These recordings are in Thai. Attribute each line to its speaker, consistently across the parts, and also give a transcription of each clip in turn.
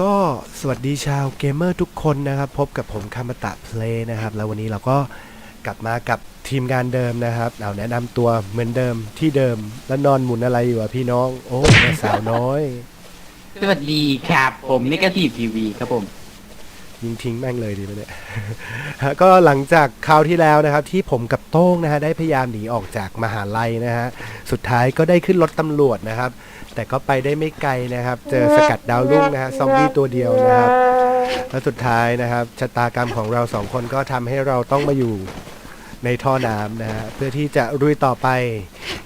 Speaker 1: ก็สวัสดีชาวเกมเมอร์ทุกคนนะครับ พบกับผมคามาตะเพลย์นะครับ แล้ววันนี้เราก็กลับมากับทีมงานเดิมนะครับเอาแนะนำตัวเหมือนเดิมที่เดิมแล้วนอนหมุนอะไรอยู่อะพี่น้อง โอ้แม่สาวน้อย
Speaker 2: สวัสดีครับผมนิกาทีฟทีวีครับผม
Speaker 1: ยิงทิ้งแม่งเลยดีไหมเนี่ย ก็หลังจากคราวที่แล้วนะครับ ที่ผมกับโต้งนะฮะได้พยายามหนีออกจากมหาลัยนะฮะสุดท้ายก็ได้ขึ้นรถตำรวจนะครับ แต่ก็ไปได้ไม่ไกลนะครับ เจอสกัดดาวรุ่งนะฮะซอมบี้ตัวเดียวนะครับแล้วสุดท้ายนะครับชะตากรรมของเราสองคนก็ทำให้เราต้องมาอยู่ในท่อน้ำนะฮะเพื่อที่จะรุยต่อไป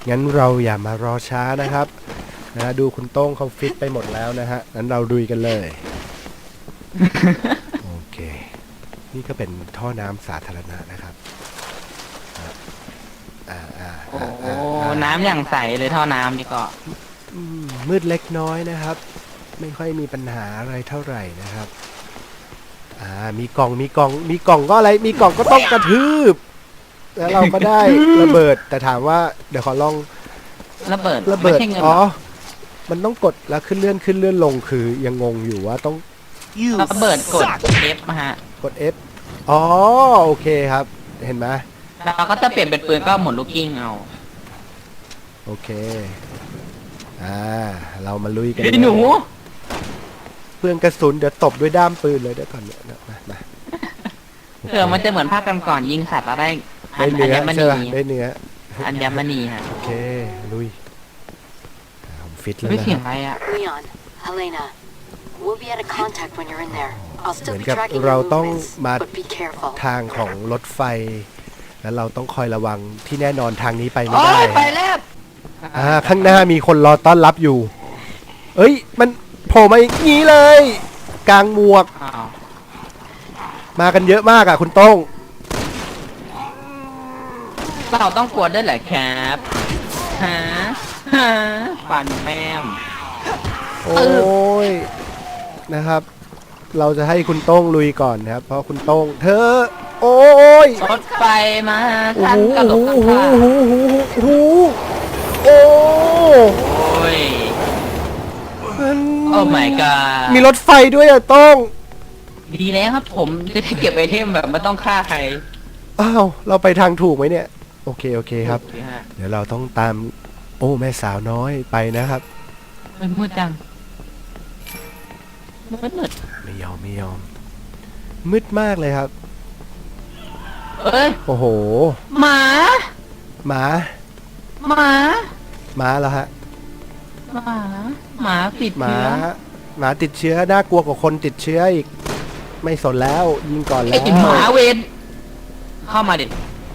Speaker 1: งั้นเราอย่ามารอช้านะครับนะฮะดูคุณโต้งเขาฟิตไปหมดแล้วนะฮะงั้นเราดุยกันเลย นี่ก็เป็นท่อน้ำสาธารณะนะครับอ่าอ่า
Speaker 2: โอ้
Speaker 1: อ่าอ่า
Speaker 2: น้ำอย่างใสเลยท่อน้ำนี่ก็
Speaker 1: อืมมืดเล็กน้อยนะครับ ไม่ค่อยมีปัญหาอะไรเท่าไหร่นะครับ อ่า มีกล่องมีกล่อง มีกล่องก็อะไร มีกล่องก็ต้องกระทืบ แล้วเราก็ได้ระเบิด แต่ถามว่าเดี๋ยวขอลอง
Speaker 2: ระเบิด
Speaker 1: ระเบิด
Speaker 2: ไม่ใช่เงิน
Speaker 1: อ๋อมันต้องกดแล้วขึ้นเลื่อนขึ้นเลื่อนลงคือยังงงอยู่ว่าต้อง
Speaker 2: ระเบิดกด F มาฮะ
Speaker 1: กด F อ๋อโอเคครับ เห็นไหม
Speaker 2: เราก็จะเปลี่ยนเป็นปืนก็หมุนลูกกิ้งเอา
Speaker 1: โอเค อ่า เรามาลุยกัน
Speaker 2: ไอ้หนู
Speaker 1: เลยเพื่องกระสุน เดี๋ยวตบด้วยด้ามปืนเลยเดี๋ยวก่อนเนี่ยนะมามา
Speaker 2: เผื่อมันจะเหมือนภาคกันก่อนยิงสัตว์แล้วได้
Speaker 1: ได้เนื้อ
Speaker 2: ญม
Speaker 1: ใช่
Speaker 2: ณี
Speaker 1: ป่ะได้เนื้อ
Speaker 2: อัญมณีฮะ
Speaker 1: โอเค ลุยอ่าผมฟิตแล้ว
Speaker 2: ไม่
Speaker 1: นะ
Speaker 2: เสียง
Speaker 1: ครับ
Speaker 2: อะไรอะ
Speaker 3: Leon, Helena, we'll be out of contact when you're in there. I'll still be
Speaker 1: เหมือนกับ
Speaker 3: tracking
Speaker 1: เรา
Speaker 3: your
Speaker 1: ต้อง
Speaker 3: movements,
Speaker 1: มา
Speaker 3: but be careful.
Speaker 1: ทางของรถไฟ แล้วเราต้องคอยระวังที่แน่นอนทางนี้ไปไม่
Speaker 2: โอ้
Speaker 1: ได้
Speaker 2: ยไปแล้ว
Speaker 1: อ่าข้างหน้ามีคนรอต้อนรับอยู่ เอ้ย มันโผล่มาอย่างนี้เลย กลางหมวก
Speaker 2: อ้าว
Speaker 1: มากันเยอะมากอะ คุณโต้ง
Speaker 2: เราต้องกลัวด้วยเหรอครับฮะฮะฟันแม่ม
Speaker 1: โอ้ยนะครับ เราจะให้คุณโต้งลุยก่อนนะครับ เพราะคุณโต้งเธอ โอ้ย
Speaker 2: รถไฟมา
Speaker 1: โอ้
Speaker 2: ท่าน
Speaker 1: โห
Speaker 2: กระโดด
Speaker 1: โอ้โห
Speaker 2: ข้าง
Speaker 1: โอ้โหโอ้โหโอ้
Speaker 2: โอ้ย
Speaker 1: มัน
Speaker 2: โอ้ my god
Speaker 1: มีรถไฟด้วยอะโต้ง
Speaker 2: ดีแล้วครับผมจะได้เก็บไอเทมแบบไม่ต้องฆ่าใคร
Speaker 1: อ้าวเราไปทางถูกไหมเนี่ย โอเคโอเคครับ
Speaker 2: โอเคฮะ
Speaker 1: เดี๋ยวเราต้องตาม โอ้แม่สาวน้อยไปนะครับ
Speaker 2: มันมืดจัง มืดมืด
Speaker 1: ไม่ยอมไม่ยอม มืดมากเลยครับ
Speaker 2: เอ้ย
Speaker 1: โอ้โห
Speaker 2: หมา
Speaker 1: หมา
Speaker 2: หมา
Speaker 1: หมาแล้วฮะ
Speaker 2: หมา หมาติด
Speaker 1: หมา
Speaker 2: เชื้อ
Speaker 1: หมาติดเชื้อ น่ากลัวกว่าคนติดเชื้ออีก ไม่สนแล้ว ยิงก่อนแล้
Speaker 2: ไอ้
Speaker 1: ว
Speaker 2: หมาเวนเข้ามาเดิ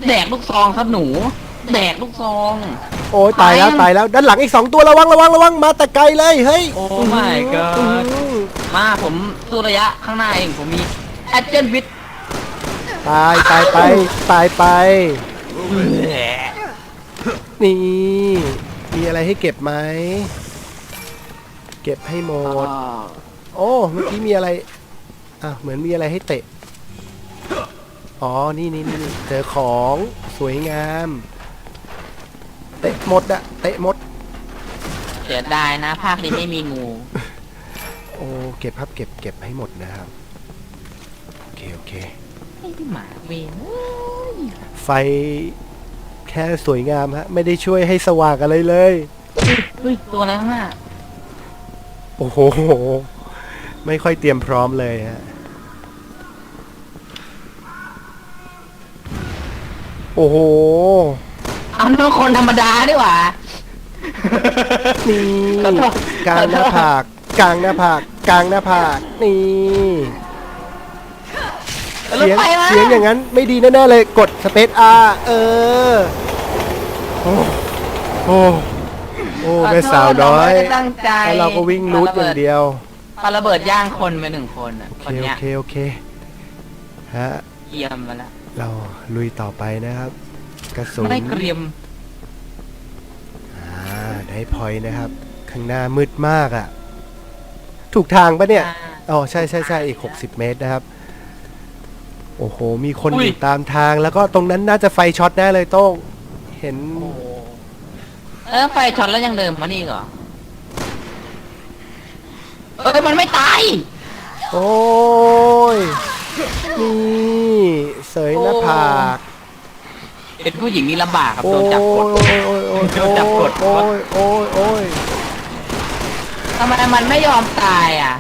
Speaker 2: แดกลูกซองครับหนู แดกลูกซอง
Speaker 1: โอ้ยตายแล้ว
Speaker 2: ไป
Speaker 1: ตายแล้วด้านหลังอีกสองตัวระวังระวังระวังมาแต่ไกลเลยเฮ้ย
Speaker 2: โอ้ my
Speaker 1: อื้อ
Speaker 2: god
Speaker 1: หือ
Speaker 2: มาผมสู้ระยะข้างหน้าเองผมมีแอดเจนวิท
Speaker 1: ตายตายไปตายไปนี่มีอะไรให้เก็บไหมเก็บให้หมดโอ้เมื่อกี้มีอะไรอะเหมือนมีอะไรให้เตะอ๋อนี่นี่นี่เจอของสวยงาม เตะหมดอะเตะหมด
Speaker 2: เสียดายนะ ภาคนี้ไม่มีงู
Speaker 1: โอ้เก็บครับเก็บเก็บให้หมดนะครับ โอเค โอเค
Speaker 2: ไอ้หมาเวน
Speaker 1: ไฟแค่สวยงามฮะ ไม่ได้ช่วยให้สว่างอะไรเลย
Speaker 2: เฮ้ยตัวอะไรข้างหน้า
Speaker 1: โอ้โห ไม่ค่อยเตรียมพร้อมเลยฮะ โอ้โห
Speaker 2: เอาน้องคนธรรมดาดีกว่า
Speaker 1: นี่
Speaker 2: ขอโทษ
Speaker 1: กลางหน้าผากกลางหน้าผากกลางหน้าผากนี่
Speaker 2: รถ
Speaker 1: เสียง
Speaker 2: ไฟมา
Speaker 1: เสียงอย่างนั้นไม่ดีแน่ๆเลยกดสเปซอาเออโอ้โอ้โอ้แม่สาวน้อย
Speaker 2: ขโทษเรไม่ได้ตั้งใจ
Speaker 1: แล้วเราก็วิ่งรูดอย่างเดียว
Speaker 2: ปาระเบิดย่างคนไปหนึ่งคนอะ
Speaker 1: โอ
Speaker 2: คน
Speaker 1: เคโอ
Speaker 2: เนี้ย
Speaker 1: เคโอเคฮะ
Speaker 2: เยี่ยมมาแล้ว
Speaker 1: เราลุยต่อไปนะครับ กระสุน
Speaker 2: ไม่เกรียม
Speaker 1: อ่า ได้พอยต์นะครับ ข้างหน้ามืดมากอะ่ะ ถูกทางปะเนี่ย อ๋อ ใช่ใช่ใช่อีก 60 เมตรนะครับ โอ้โห มีคน
Speaker 2: อุ้
Speaker 1: อยยู่ตามทาง แล้วก็ตรงนั้นน่าจะไฟช็อตแน่เลยโต้ง เห็น
Speaker 2: โอ้โหเออไฟช็อตแล้วยังเดิมมานี่เหรอ เอ้ยมันไม่ตาย
Speaker 1: โอ้ย นี่ เสยหน้าผาก
Speaker 2: เป็นผู้หญิงนี่ลำบากครับ
Speaker 1: โอ้
Speaker 2: โดนจับกด
Speaker 1: ยโอ้ยโอ้ย
Speaker 2: โดนจับกด
Speaker 1: โอ้ยโอ้ยโอ้ย
Speaker 2: ทำไมมันไม่ยอมตายอะ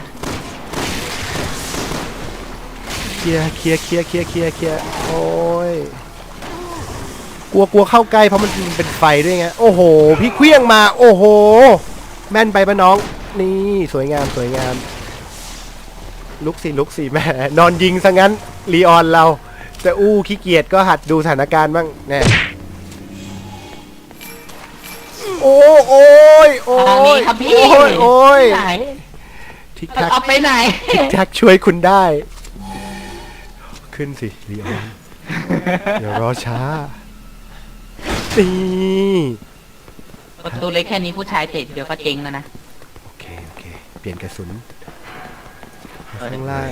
Speaker 1: เคลียร์เคลียร์เคลียร์เคลียร์เคลียร์เคลียร์โอ้ยกลัวกลัวเข้าใกล้เพราะมันเป็นไฟด้วยไงโอ้โห พี่เคลี้ยงมา โอ้โห แม่นไปปะน้อง นี่สวยงามสวยงาม ลุกสิลุกสิแม่นอนยิงซะงั้นลีออนเรา จะอู้ขี้เกียจก็หัดดูสถานการณ์บ้างแน่โอ้โอ้ยโอ้
Speaker 2: ทางนี้
Speaker 1: ย
Speaker 2: ครับพี่
Speaker 1: โอ้ยโอ้ย
Speaker 2: ไหน
Speaker 1: ทิกทัก
Speaker 2: เอาไปไหน
Speaker 1: ทิกทักช่วยคุณได้ ขึ้นสิลีออนอย่ารอช้านี่
Speaker 2: ประตูเล็กแค่นี้ผู้ชายเตะเดียวก็เจ๊งแล้วนะ
Speaker 1: โอเคโอเค เปลี่ยนกระสุนข้างล่าง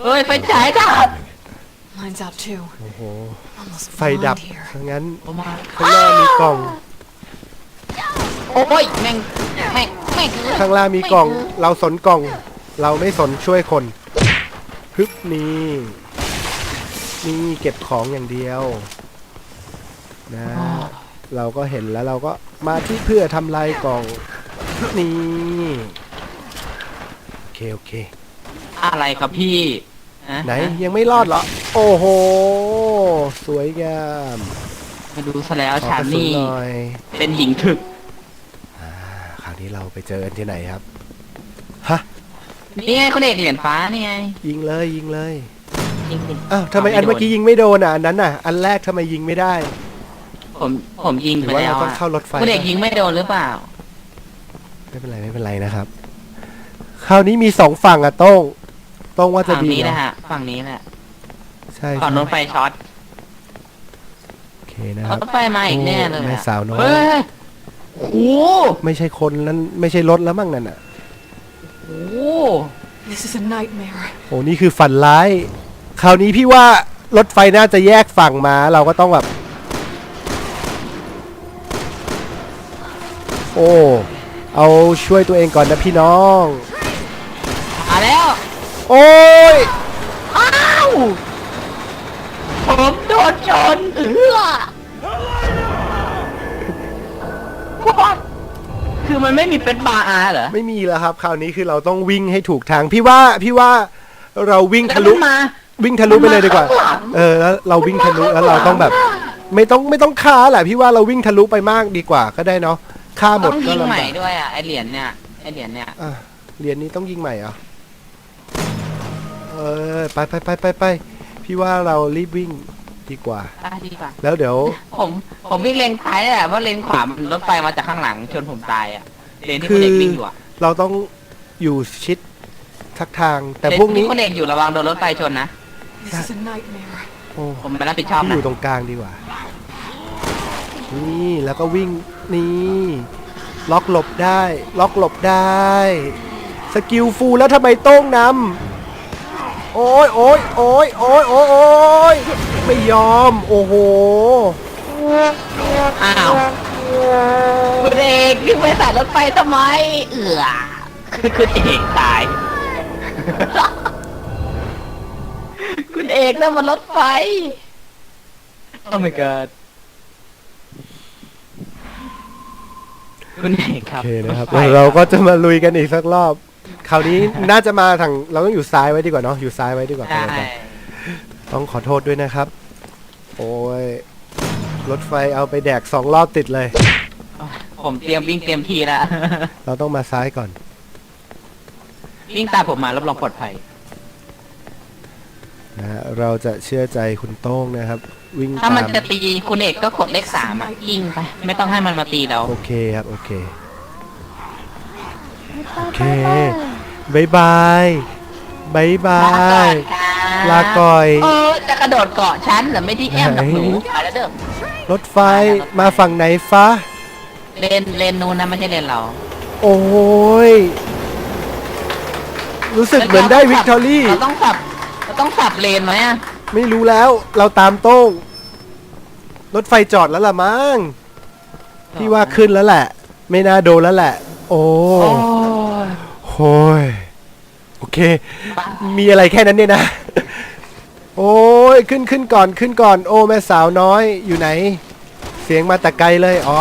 Speaker 2: เฮ้ยไฟฉายดับ
Speaker 3: Mine's out too.
Speaker 1: โอ้โห
Speaker 3: Almost
Speaker 1: ไฟดับ
Speaker 3: blind here.
Speaker 1: ถ้างั้น
Speaker 2: โอ้มา
Speaker 1: ข้างหน้ามีกล่อง
Speaker 2: โอ้ยแม่งแม่งแม่ง
Speaker 1: ข้างล่างมีกล่อง เราสนกล่อง เราไม่สนช่วยคนฮึบนี่นี่เก็บของอย่างเดียวนะ เราก็เห็นแล้วเราก็มาที่เพื่อทำลายกล่องนี่โอเคโอเค
Speaker 2: อะไรครับพี่ ฮะ
Speaker 1: ไหนยังไม่รอดเหรอ โอ้โห สวยงาม
Speaker 2: มาดูซะแล้ว
Speaker 1: ขอ
Speaker 2: ฉั
Speaker 1: ก
Speaker 2: น
Speaker 1: ระสุน
Speaker 2: นี่
Speaker 1: หน่อย
Speaker 2: เป็นหญิงถึก
Speaker 1: อ่าคราวนี้เราไปเจอกันที่ไหนครับ
Speaker 2: นี่ไงคนเอกเหรียญฟ้านี่ไง
Speaker 1: ยิงเลยยิงเลย
Speaker 2: จริงดิ
Speaker 1: อ้าวทำไมอันเมื่อกี้ยิงไม่โดนอะอันนั้นอะ อันแรกทำไมยิงไม่ได้
Speaker 2: ผมผมยิง
Speaker 1: หรื
Speaker 2: ไป
Speaker 1: อว่า
Speaker 2: แล้
Speaker 1: เรา
Speaker 2: ว
Speaker 1: ต้อง
Speaker 2: อะ
Speaker 1: เข้ารถไฟ
Speaker 2: คุณเอกยิงไม่โดนหรือเปล่า
Speaker 1: ไม่เป็นไรไม่เป็นไรนะครับ คราวนี้มีสองฝั่งอะโต้ง โต้งว่าจะ
Speaker 2: ฝั่ง
Speaker 1: ดี
Speaker 2: นี้
Speaker 1: เหรอ
Speaker 2: นะฮะ ฝั่งนี้แหละ
Speaker 1: ใช่
Speaker 2: ฝั่งรถไฟช็อต
Speaker 1: โอเคนะครับ
Speaker 2: รถไฟมาอีกแน่เลย
Speaker 1: โอ้แม่
Speaker 2: อะ
Speaker 1: สาวน้อย
Speaker 2: เฮ้ยโอ้โห
Speaker 1: ไม่ใช่คนนั้นไม่ใช่รถแล้วมั้งนั่นอะ
Speaker 2: โอ้โห
Speaker 3: This is a nightmare.
Speaker 1: โอ้นี่คือฝันร้าย คราวนี้พี่ว่ารถไฟน่าจะแยกฝั่งมา เราก็ต้องแบบ โอ้ เอาช่วยตัวเองก่อนนะพี่น้อง
Speaker 2: มาแล้ว
Speaker 1: โอ้ย
Speaker 2: อ้าว ผมโดนชนเอือว้าคือมันไม่มีเป็นบาร์อาร์เหรอ
Speaker 1: ไม่มีแล้วครับ คราวนี้คือเราต้องวิ่งให้ถูกทาง พี่ว่าพี่ว่าเราวิ่งทะลุ
Speaker 2: แล้วมันมา
Speaker 1: วิ่งทะลุไปเลยดีกว่า
Speaker 2: มันมาข้างหลัง
Speaker 1: เออแล้วเราวิ่งทะลุแล้วเราต้องแบบ ไม่ต้องไม่ต้องฆ่าแหละพี่ว่าเราวิ่งทะลุไปมากดีกว่าก็ได้เนาะฆ่าหมด
Speaker 2: ต้อง
Speaker 1: ก็
Speaker 2: ยิง
Speaker 1: ลำ
Speaker 2: ใหม่
Speaker 1: บาก
Speaker 2: ด้วยอะไอเหรียญเนี่ยไอเหรียญเนี่ย
Speaker 1: อะเหรียญนี้ต้องยิงใหม่เหรอ เออไปไปไปไปไปพี่ว่าเรารีบวิ่งดีกว่า
Speaker 2: ได้ดีกว่า
Speaker 1: แล้วเดี๋ยว
Speaker 2: ผมผมวิ่งเลนซ้ายแหละเพราะเลนขวามันรถไฟมาจากข้างหลังชนผมตายอะเลนที่
Speaker 1: คื
Speaker 2: คุณ
Speaker 1: อ
Speaker 2: เอกวิ่งอยู่อะ
Speaker 1: เราต้องอยู่ชิดทักทาง แต่
Speaker 2: เลน
Speaker 1: พวกนี้
Speaker 2: ที่คุณเอกอยู่ระวังโดนรถไฟชนนะ
Speaker 3: This is a nightmare.
Speaker 1: โอ้
Speaker 2: ผมไปรับผิดชอบ
Speaker 1: พี่อ
Speaker 2: นะ
Speaker 1: ยู่ตรงกลางดีกว่า นี่แล้วก็วิ่งนี่ ล็อกหลบได้ ล็อกหลบได้ สกิลฟูลแล้วทำไมโต้งนำ โอ้ยโอ้ยโอ้ยโอ้ยโอ้ยโอ้ยไม่ยอม โอ้โห
Speaker 2: อ้าวคุณเอกวิ่งไปสายรถไฟทำไม เอือคือคุณเอกตาย คุณเอกนั่นมันรถไฟ โอ้ my god คุณเอกค
Speaker 1: โอ
Speaker 2: รับ
Speaker 1: เคนะครับ
Speaker 2: ถไฟ
Speaker 1: เราก็จะมาลุยกันอีกสักรอบ คราวนี้น่าจะมาทางเราต้องอยู่ซ้ายไว้ดีกว่าเนาะอยู่ซ้ายไว้ดีกว่า
Speaker 2: ใช่
Speaker 1: ต้องขอโทษด้วยนะครับ โอ้ยรถไฟเอาไปแดกสองรอบติดเลย
Speaker 2: ผมเตรียมวิ่งเตรียมทีแล้ว
Speaker 1: เราต้องมาซ้ายก่อน
Speaker 2: วิ่งตามผมมารับรองปลอดภัย
Speaker 1: นะฮะเราจะเชื่อใจคุณโต้งนะครับ วิ่ง
Speaker 2: ถ้า
Speaker 1: ตา
Speaker 2: มัน
Speaker 1: ม
Speaker 2: จะตีคุณเอกก็กดเลขสามอะยิงไป ไม่ต้องให้มันมาตีเรา
Speaker 1: โอเคครับ โอเค โอเค บายบายบายบายลาก่อย
Speaker 2: เออจะกระโดดเกาะฉันเหรือไม่ที่แอมกับหนู
Speaker 1: ไหน
Speaker 2: ไปแล้วเด้อ
Speaker 1: รถไฟมาฝั่งไหนฟ้า
Speaker 2: เลนเลนนู้นนะไม่ใช่เลนเรา
Speaker 1: โอ้ย รู้สึกเหมือนได้วิกตอรี่
Speaker 2: เราต้องสับเราต้องสับเลนไหมอะ
Speaker 1: ไม่รู้แล้ว เราตามโต้ง รถไฟจอดแล้วล่ะมั้ง พี่ว่าขึ้นแล้วแหละ ไม่น่าโดนแล้วแหละ โอ้
Speaker 2: โอ้ย
Speaker 1: โห้ยโอเค มีอะไรแค่นั้นเนี่ยนะ โอ้ยขึ้นขึ้นก่อนขึ้นก่อน โอ้แม่สาวน้อยอยู่ไหน เสียงมาแต่ไกลเลยอ๋อ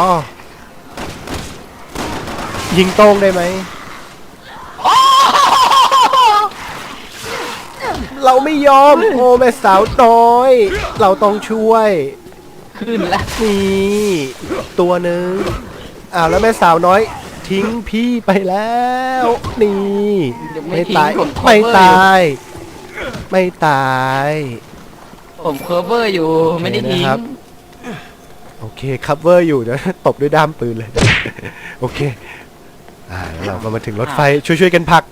Speaker 1: ยิงโต้งได้ไหม เราไม่ยอม โอ้แม่สาวน้อย เราต้องช่วย
Speaker 2: ขึ้นแล้ว
Speaker 1: นี่ตัวหนึ่งอ้าวแล้วแม่สาวน้อย ทิ้งพี่ไปแล้ว นี่ไม่ตายไม่ตาย ไม่ตาย
Speaker 2: ผมเคอร์เวอร์อยู่ไม่ได้ทิ้ง
Speaker 1: นะครับ โอเคคัฟเวอร์อยู่เดี๋ยวตบด้วยด้ามปืนเลย โอเค อ่าแล้วเราก็มาถึงรถไฟช่วยๆกันผลัก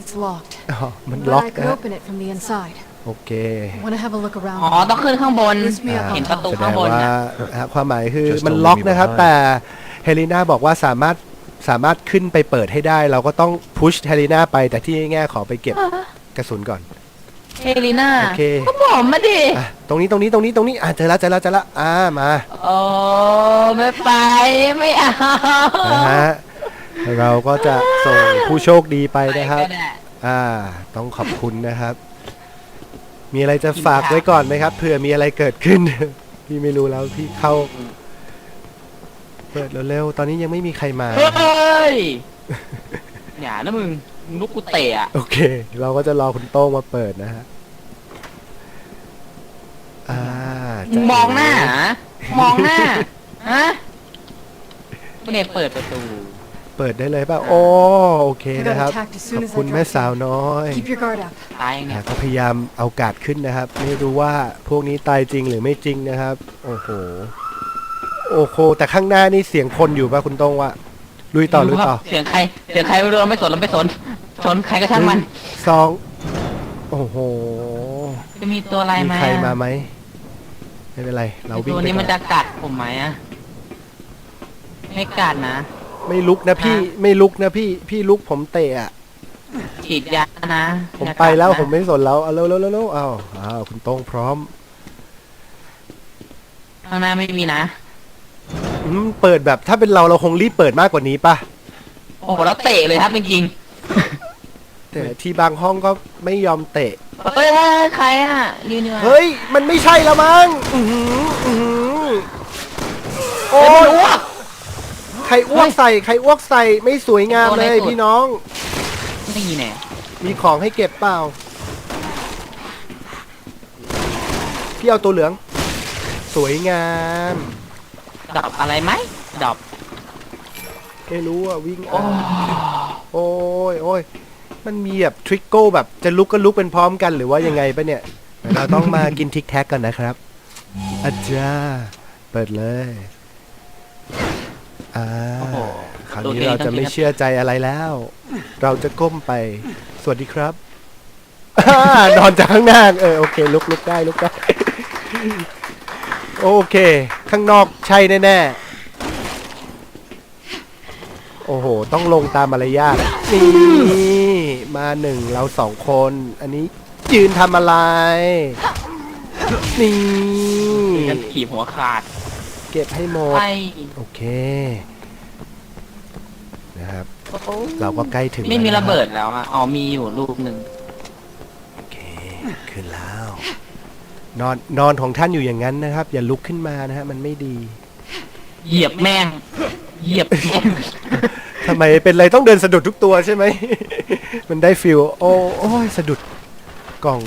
Speaker 4: It's locked.
Speaker 1: อ๋อมัน
Speaker 4: But
Speaker 1: ล็อก
Speaker 4: I
Speaker 1: นะ
Speaker 4: could
Speaker 1: ฮะ
Speaker 4: open it from the inside.
Speaker 1: โอเค
Speaker 4: Want to have a look around?
Speaker 2: อ๋อต้องขึ้นข้างบน
Speaker 4: Lift me up
Speaker 2: เห็น
Speaker 4: on
Speaker 2: ประตู
Speaker 4: top.
Speaker 1: แสด
Speaker 2: ข้าง
Speaker 1: ง
Speaker 2: บน
Speaker 1: ว่า
Speaker 2: นะ
Speaker 1: ฮะความหมายคือ
Speaker 5: Just
Speaker 1: มัน
Speaker 5: don't
Speaker 1: ล็อก
Speaker 5: leave me
Speaker 1: นะครับ
Speaker 5: behind
Speaker 1: แต่เฮลิน่าบอกว่าสามารถ สามารถขึ้นไปเปิดให้ได้ เราก็ต้องพุชเฮลิน่าไปแต่ที่แง่ขอไปเก็บกระสุนก่อน
Speaker 2: เฮลิน่า
Speaker 1: โอเค
Speaker 2: ก็บอกมาดิ
Speaker 1: อะตรงนี้ตรงนี้ตรงนี้ตรงนี้อะเจอแล้วเจอแล้วเจอแล้วอ่ามา
Speaker 2: โอ้ไม่ไปไม่เอา
Speaker 1: นะฮะเราก็จะส่งผู้โชคดีไป
Speaker 2: ไป
Speaker 1: นะครับ
Speaker 2: ก็ได้
Speaker 1: อ่า ต้องขอบคุณนะครับ มีอะไรจะฝากไว้ก่อนไหมครับเผื่อมีอะไรเกิดขึ้น พี่ไม่รู้แล้วพี่เข้า เปิดเร็วๆ ตอนนี้ยังไม่มีใครมา
Speaker 2: เฮ้ยอย่านะมึงมึงลุกกูเตะอะ
Speaker 1: โอเค เราก็จะรอคุณโต้งมาเปิดนะฮะ อ่า
Speaker 2: มึงมองหน้าเหรอมองหน้าฮะกูเนี่ยเปิดประตู
Speaker 1: เปิดได้เลยป่ะ โอ้ โอเค
Speaker 4: I
Speaker 1: นะครับ
Speaker 4: got attacked as
Speaker 1: ข
Speaker 4: soon
Speaker 1: อบ
Speaker 4: as
Speaker 1: คุณ
Speaker 4: I
Speaker 1: แม่
Speaker 4: dropped
Speaker 1: สาวน้อย
Speaker 4: in. Keep your guard up.
Speaker 2: ตายยังไง
Speaker 1: อ่าก็พยายามเอากาดขึ้นนะครับ ไม่รู้ว่าพวกนี้ตายจริงหรือไม่จริงนะครับ โอ้โห โอ้โหแต่ข้างหน้านี่เสียงคนอยู่ป่ะคุณโต้งว่าลุยต่อลุยต่อ
Speaker 2: เสียงใคร เสียงใครไม่รู้เราไม่สนเราไม่สน สนใครก็ช่างมัน
Speaker 1: สองโอ้โห
Speaker 2: จะมีตัวอะไร
Speaker 1: มี
Speaker 2: ไหม
Speaker 1: ใครมา
Speaker 2: อะ
Speaker 1: ไหมไม่เป็นไร เรา
Speaker 2: ไอ้
Speaker 1: วิ่ง
Speaker 2: ตัว
Speaker 1: ไป
Speaker 2: นี้
Speaker 1: ก่
Speaker 2: มัน
Speaker 1: อน
Speaker 2: จะกัดผมไหมอะไม่กัดนะ
Speaker 1: ไม่ลุกนะพี่ไม่ลุกนะพี่พี่ลุกผมเตะอะ
Speaker 2: ฉีดยานะ
Speaker 1: ผม
Speaker 2: อย่ากัด
Speaker 1: ไปแล้ว
Speaker 2: นะ
Speaker 1: ผมไม่สนแล้วเอาเร็วเร็วเร็วเร็วเอาอ้าวคุณโต้งพร้อม
Speaker 2: ข้างหน้าไม่มีนะ
Speaker 1: อืมเปิดแบบถ้าเป็นเราเราคงรีบเปิดมากกว่านี้ป่ะ
Speaker 2: โอ้โหแล้วเตะเลยครับจริง
Speaker 1: แต่ที่บางห้องก็ไม่ยอมเตะ
Speaker 2: ๆเฮ้ยใครอะยืนอยู่อะ
Speaker 1: เฮ้ย มันไม่ใช่แล้วมั้งอื้อหืออื้อหือโอ้
Speaker 2: เฮ้ยมัน
Speaker 1: ย
Speaker 2: อ้วก
Speaker 1: ใครอ้วกใส่ใครอ้วกใส่ไม่สวยงามเลย
Speaker 2: ตัวไหนสุด
Speaker 1: พี่น้อง
Speaker 2: ไม่มีแน่
Speaker 1: มีของให้เก็บเปล่าพี่เอาตัวเหลือง สวยงาม
Speaker 2: ดอบอะไรไหมดอบ
Speaker 1: ไม่รู้อะวิ่งอะโอ้ยโอ้ยมันมีแบบทริกโก้แบบจะลุกก็ลุกเป็นพร้อมกันหรือว่ายังไงปะเนี่ยเดี๋ยวเราต้องมากินทิกแท็กกันนะครับอาจารย์เปิดเลยอ่า
Speaker 2: โอ้โห
Speaker 1: คราวนี้เราจะไม่เชื่อใจอะไรแล้ว เราจะก้มไป สวัสดีครับอ่านอนจากข้างหน้าเออโอเค ลุกลุกได้ลุกได้โอเค ข้างนอกใช่แน่ๆ โอ้โห ต้องลงตามมารยาทนี่มาหนึ่งเราสองคน อันนี้ยืนทำอะไร นี่
Speaker 2: กันขีบหัวขาด
Speaker 1: เก็บให้หมด
Speaker 2: ไป
Speaker 1: โอเค นะครับ เราก็ใกล้ถึง
Speaker 2: ไม่มี
Speaker 1: แล้วน
Speaker 2: ระเบิดแล้วอะอ๋อมีอยู่ลูกหนึ่ง
Speaker 1: โอเค ขึ้นแล้ว นอนนอนของท่านอยู่อย่างนั้นนะครับ อย่าลุกขึ้นมานะฮะมันไม่ดี
Speaker 2: เหยียบแม่ง เหยียบแม่ง
Speaker 1: ทำไมเป็นไรต้องเดินสะดุดทุกตัวใช่ไหม มันได้ฟิลโอ้โอ้ยสะดุดกล่อง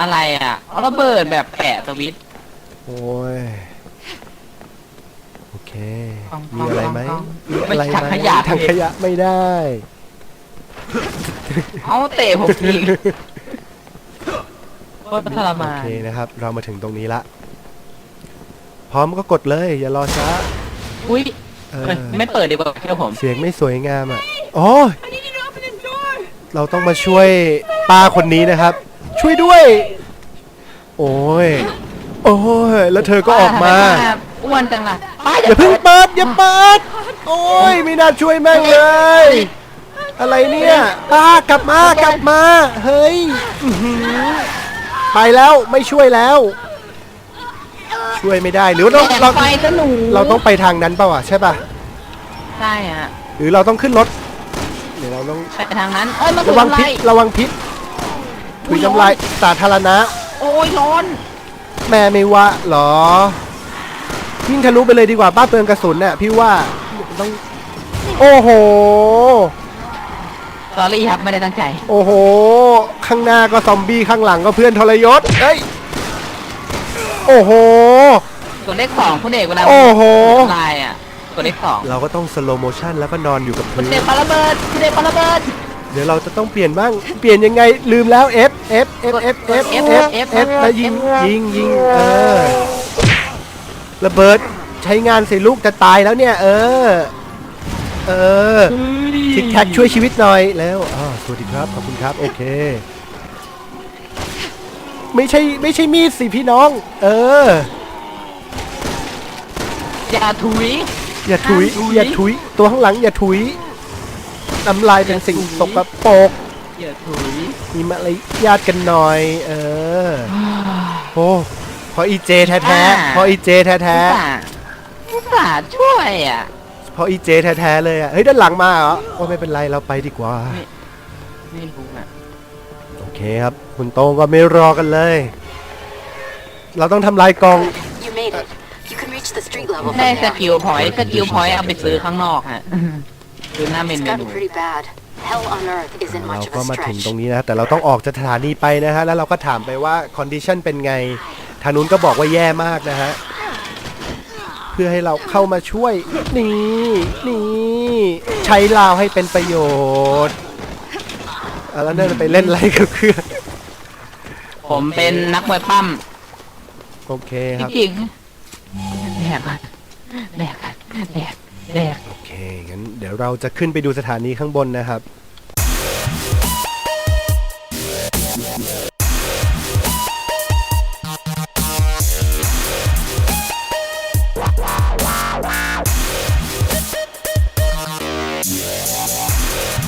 Speaker 2: อะไรอะเอาระเบิดแบบแปะสวิตช์
Speaker 1: โอ้ย โอเค
Speaker 2: กล่อง
Speaker 1: มีอะไรไหม
Speaker 2: กล่อง
Speaker 1: มีอะไร
Speaker 2: ไม่ถัง
Speaker 1: ไหม
Speaker 2: ขยะ
Speaker 1: ถังขยะไม่ได้
Speaker 2: เอาเตะผมที โคตรทร
Speaker 1: โอ
Speaker 2: มาน
Speaker 1: เคนะครับ เรามาถึงตรงนี้ละ พร้อมก็กดเลย อย่ารอช้า
Speaker 2: อุ้ย
Speaker 1: เออ
Speaker 2: เอ้ยไม่เปิดดีกว่าเชื่อผม
Speaker 1: เสียงไม่สวยงามอะโอ้ยเราต้องมาช่วยป้าคนนี้นะครับ ช่วยด้วย โอ้ย โอ้ย แล้วเธอก็ออกมา
Speaker 2: อ้วนจังล่ะป้า
Speaker 1: อย่าเพิ่งเปิดอย่าเปิด โอ้ยไม่น่าช่วยแม่งเลย อะไรเนี่ยป้ากลับมากลับมา เฮ้ยอื้อหือ ไปแล้วไม่ช่วยแล้ว ช่วยไม่ได้หรือว่าต้องเรา
Speaker 2: ไฟสนุก
Speaker 1: เราต้องไปทางนั้นเปล่าวะใช่ป่ะ
Speaker 2: ใช่ฮะ
Speaker 1: หรือเราต้องขึ้นรถเดี๋ยวเราต้อง
Speaker 2: ไปทางนั้นเอ้ยมัน
Speaker 1: ระวัง
Speaker 2: อะไร
Speaker 1: พิษระวังพิษถุยน้ำลายสาธารณะ
Speaker 2: โอ้ยร้อน
Speaker 1: แม่ไม่ว่าเหรอวิ่งทะลุไปเลยดีกว่าบ้าเปลืองกระสุนน่ะพี่ว่าต้องโอ้โห
Speaker 2: สอรี่ครับไม่ได้ตั้งใจ
Speaker 1: โอ้โห ข้างหน้าก็ซอมบี้ข้างหลังก็เพื่อนทรยศเอ้ย โอ้โห
Speaker 2: ตัวเลขสองคุณเอกเวลา
Speaker 1: โอ้โห
Speaker 2: ลายอะตัวเลขสอง
Speaker 1: เราก็ต้องสโลโมชันแล้วก็นอนอยู่กับ
Speaker 2: คุณ
Speaker 1: พื้น
Speaker 2: เอกปาระเบิดคุณเอกปาระเบิด
Speaker 1: เดี๋ยวเราจะต้องเปลี่ยนบ้าง เปลี่ยนยังไงลืมแล้ว F F F F F F F F แล้วยิงยิงยิงเออระเบิดใช้งานสิลูกจะตายแล้วเนี่ย เออ เออ ทิกแท็กช่วยชีวิตหน่อยแล้วอ๋อสวัสดีครับขอบคุณครับ โอเค ไม่ใช่ไม่ใช่มีดสิพี่น้อง เออ
Speaker 2: อย่าถุย
Speaker 1: อย่าถุย
Speaker 2: ห้ามถุย
Speaker 1: อย่าถุย ตัวข้างหลังอย่าถุยน้ำลายเป็นสิ่งสกปรก
Speaker 2: อย่าถุย
Speaker 1: มีมารยาทกันหน่อย เออโอ้พออีเจแท้ๆพออีเจแท้
Speaker 2: อุตส่าห์อุตส่าห์ช่วยอะ
Speaker 1: ๆพออีเจแท้ๆเลยอะ เฮ้ย ด้านหลังมาเหรอโอ้ไม่เป็นไรเราไปดีกว่า
Speaker 2: ไม่รู้อะ
Speaker 1: โอเคครับ คุณโต้งก็ไม่รอกันเลย เราต้องทำลายกอง
Speaker 3: You made it. You can reach the street level
Speaker 2: ได้
Speaker 3: from
Speaker 2: ส
Speaker 3: there.
Speaker 2: กิลพอยต์สกิลพอยต์เอาไปซื้อข้างนอกฮะซื้อหน้าเมน
Speaker 3: It's
Speaker 2: เม
Speaker 3: gotten
Speaker 2: นู
Speaker 3: pretty bad. Hell on Earth isn't
Speaker 1: เรา
Speaker 3: much of
Speaker 1: ก็
Speaker 3: a
Speaker 1: มาถึง
Speaker 3: stretch.
Speaker 1: ตรงนี้นะ แต่เราต้องออกจากสถานีไปนะฮะ แล้วเราก็ถามไปว่าคอนดิชันเป็นไงทางนู้นก็บอกว่าแย่มากนะฮะเพื่อให้เราเข้ามาช่วย นี่นี่ใช้ลาวให้เป็นประโยชน์อะแล้วนั่นไปเล่นอะไรกับเครื่อง
Speaker 2: ผมเป็นนักมวยปั้ม
Speaker 1: โอเคค
Speaker 2: จ
Speaker 1: รับ
Speaker 2: ริงๆแดกกันแดกกันแดกแดก
Speaker 1: โอเคงั้นเดี๋ยวเราจะขึ้นไปดูสถานีข้างบนนะครับ